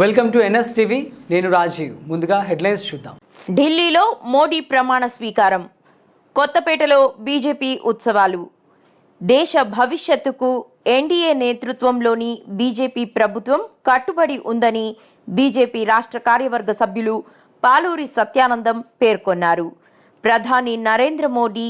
Welcome to NS TV నేను రాజీవ్. ముందుగా headlines చూద్దాం. ఢిల్లీలో మోడీ ప్రమాణ స్వీకారం. కొత్తపేటలో బీజేపీ ఉత్సవాలు. దేశ భవిష్యత్తుకు ఎన్డీఏ నేతృత్వంలోని బీజేపీ ప్రభుత్వం కట్టుబడి ఉందని బీజేపీ రాష్ట్ర కార్యవర్గ సభ్యులు పాలూరి సత్యానందం పేర్కొన్నారు. ప్రధాని నరేంద్ర మోడీ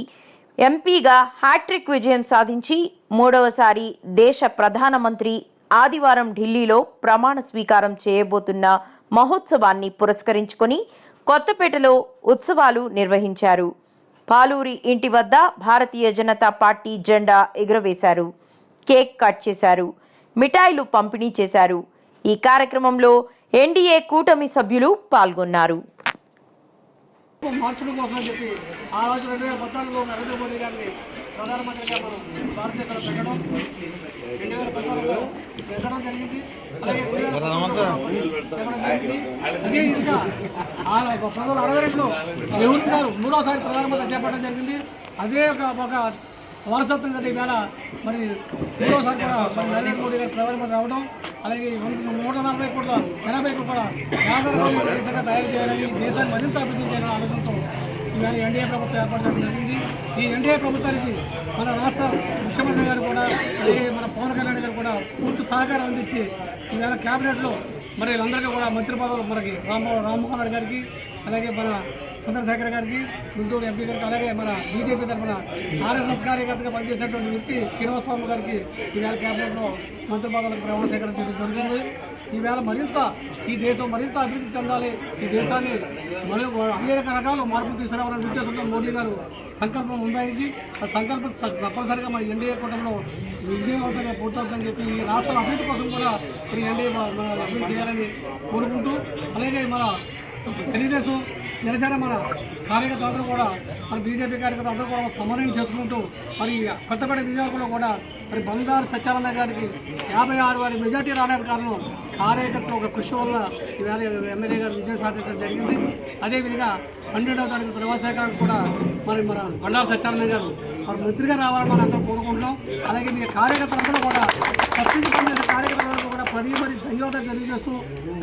ఎంపీగా హ్యాట్రిక్ విజయం సాధించి మూడవసారి దేశ ప్రధానమంత్రి ఆదివారం ఢిల్లీలో ప్రమాణ స్వీకారం చేయబోతున్న మహోత్సవాన్ని పురస్కరించుకొని కొత్తపేటలో ఉత్సవాలు నిర్వహించారు. పాలూరి ఇంటి వద్ద భారతీయ జనతా పార్టీ జెండా ఎగురవేశారు. కేక్ కట్ చేశారు. మిఠాయిలు పంపిణీ చేశారు. ఈ కార్యక్రమంలో ఎన్డీఏ కూటమి సభ్యులు పాల్గొన్నారు. మార్చడం కోసం చెప్పి ఆ రోజు రెండు వేల పద్నాలుగులో నరేంద్ర మోడీ గారిని ప్రధానమంత్రిగా మనం భారతదేశంలో పెట్టడం. రెండు వేల పద్నాలుగులో పెట్టడం జరిగింది. అలాగే రెండు వేల పంతొమ్మిదిలో పెట్టడం జరిగింది. అదే విధంగా ఆ పంతొమ్మిది వందల అరవై రెండులో నెహ్రూ గారు మూడోసారి ప్రధానమంత్రి చేపట్టడం జరిగింది. అదే ఒక ఒక వారసత్వం కదా ఈవేళ మరి మూడోసారి కూడా మరి నరేంద్ర మోడీ గారు ప్రధానమంత్రి రావడం. అలాగే నూట నలభై కోట్ల ఎనభై కూడా యాభై దేశంగా తయారు చేయాలని దేశాన్ని మరింత అభివృద్ధి చేయాలని ఆలోచనతో ఈవేళ ఎన్డీఏ ప్రభుత్వం ఏర్పడడం జరిగింది ఈ ఎన్డీఏ ప్రభుత్వానికి మన రాష్ట్ర ముఖ్యమంత్రి గారు కూడా అలాగే మన పవన్ కళ్యాణ్ గారు కూడా పూర్తి సహకారం అందించి ఈవేళ క్యాబినెట్లో మరి వీళ్ళందరికీ కూడా మంత్రి పదవులు మనకి రామ్మోహన్ రామ్మోహన్ రెడ్డి గారికి అలాగే మన చంద్రశేఖర్ గారికి గుంటూరు ఎంపీ గారికి అలాగే మన బీజేపీ తరఫున ఆర్ఎస్ఎస్ కార్యకర్తగా పనిచేసినటువంటి వ్యక్తి శ్రీనివాసరావు గారికి ఈవేళ క్యాబినెట్లో మంత్రి పదవులకు ప్రమాణ స్వీకారం చేయడం జరుగుతుంది ఈవేళ మరింత ఈ దేశం మరింత అభివృద్ధి చెందాలి. ఈ దేశాన్ని మరి అనేక రకాల మార్పులు తీసుకురావాలనే ఉద్దేశంతో మోడీ గారు సంకల్పం ఉందానికి ఆ సంకల్పం తప్పనిసరిగా మన ఎన్డీఏ కూటమిలో విజయవంతంగా పూర్తవుతుందని చెప్పి ఈ రాష్ట్ర అభివృద్ధి కోసం కూడా మరి ఎన్డీఏ మన అభివృద్ధి చేయాలని కోరుకుంటూ అలాగే మన తెలుగుదేశం జనసేన మన కార్యకర్తలందరూ కూడా మన బీజేపీ కార్యకర్తలందరూ కూడా సమన్వయం చేసుకుంటూ మరి కొత్తపేట నియోజకవర్గంలో కూడా మరి బంగారు సత్యానంద గారికి యాభై ఆరు వారి మెజార్టీ రావడానికి కారణం కార్యకర్తల ఒక కృషి వల్ల ఈవేళ ఎమ్మెల్యే గారు విజయం సాధించడం జరిగింది. అదేవిధంగా పన్నెండవ తారీఖు ప్రవాసేకానికి కూడా మరి మన బండారు సత్యానంద గారు మరి మంత్రిగా రావాలని మనం అందరూ కోరుకుంటున్నాం. అలాగే మీ కార్యకర్తలందరూ కూడా ప్రస్తుతం పనిచేసే కార్యకర్తలందరూ కూడా పది మరి ధన్యవాదాలు తెలియజేస్తూ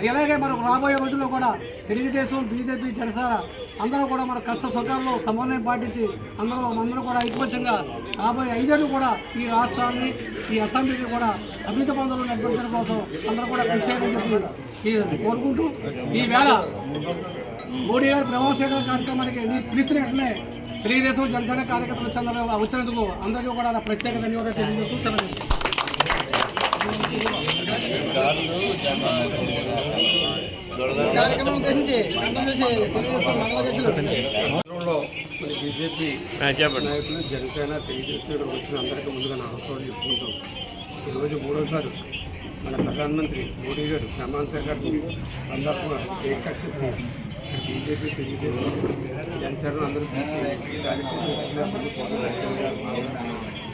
అలాగే మనకు రాబోయే రోజుల్లో కూడా తెలుగుదేశం బీజేపీ జనసేన అందరూ కూడా మన కష్ట సుఖాల్లో సమన్వయం పాటించి అందరూ అందరూ కూడా ఐకమత్యంగా రాబోయే ఐదేళ్ళు కూడా ఈ రాష్ట్రాన్ని ఈ అసెంబ్లీని కూడా అభివృద్ధి పనులను నడిపించడం కోసం అందరూ కూడా కృషి చేయాలని చెప్పి కోరుకుంటూ ఈ వేళ మోడీ గారి ప్రమాణ కార్యక్రమానికి నీ పిలిచినట్లే తెలుగుదేశం జనసేన కార్యకర్తలు చంద్ర వచ్చినందుకు అందరికీ కూడా ప్రత్యేక ధన్యవాదాలు తెలియజేస్తూ తెలియజేస్తాను కార్యక్రమం ఉద్దేశించి తెలుగుదేశం మండలాధ్యక్షులు బీజేపీ నాయకులు జనసేన తెలుగుదేశం వచ్చిన అందరికీ ముందుగా నమస్కారం చెప్పుకుంటాం ఈరోజు మూడోసారి మన ప్రధానమంత్రి మోడీ గారు ప్రమాణ స్వీకారం సందర్భంగా కేక్ కట్ చేసి బీజేపీ తెలుగుదేశం జనసేన అందరూ తీసి ఈ కార్యక్రమం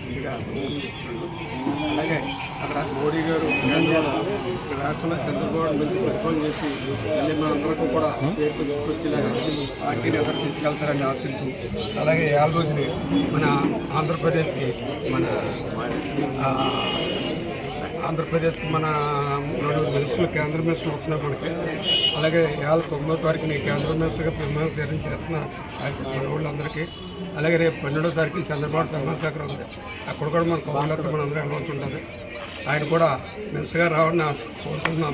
ముందుగా అక్కడ మోడీ గారు కేంద్రంలో రాష్ట్రంలో చంద్రబాబు నుంచి ప్రతిఫలం చేసి మళ్ళీ మనందరికీ కూడా పేరు తీసుకొచ్చేలాగా పార్టీని ఎవరు తీసుకెళ్తారని ఆశిస్తూ అలాగే ఏళ్ళ రోజుని మన ఆంధ్రప్రదేశ్కి మన ఆంధ్రప్రదేశ్కి మన నలుగురు మినిస్టర్లు కేంద్ర మినిస్టర్లు వస్తున్నారు మనకి. అలాగే ఏళ్ళ తొమ్మిదో తారీఖుని కేంద్ర మినిస్టర్గా ప్రమాణ స్వీకారం చేస్తున్న మన వాళ్ళందరికీ. అలాగే రేపు పన్నెండో తారీఖున చంద్రబాబు ప్రమాణ ఉంది. అక్కడ కూడా మన కౌన్సిలర్తో మనందరూ అందరూ ఉంటుంది ఆయన కూడా మినిస్టర్గా రావాలని ఆశ కోరుకుంటున్నాం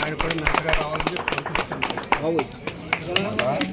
ఆయన కూడా మినిస్టర్గా రావాలని చెప్పి కోరుకుంటున్నాం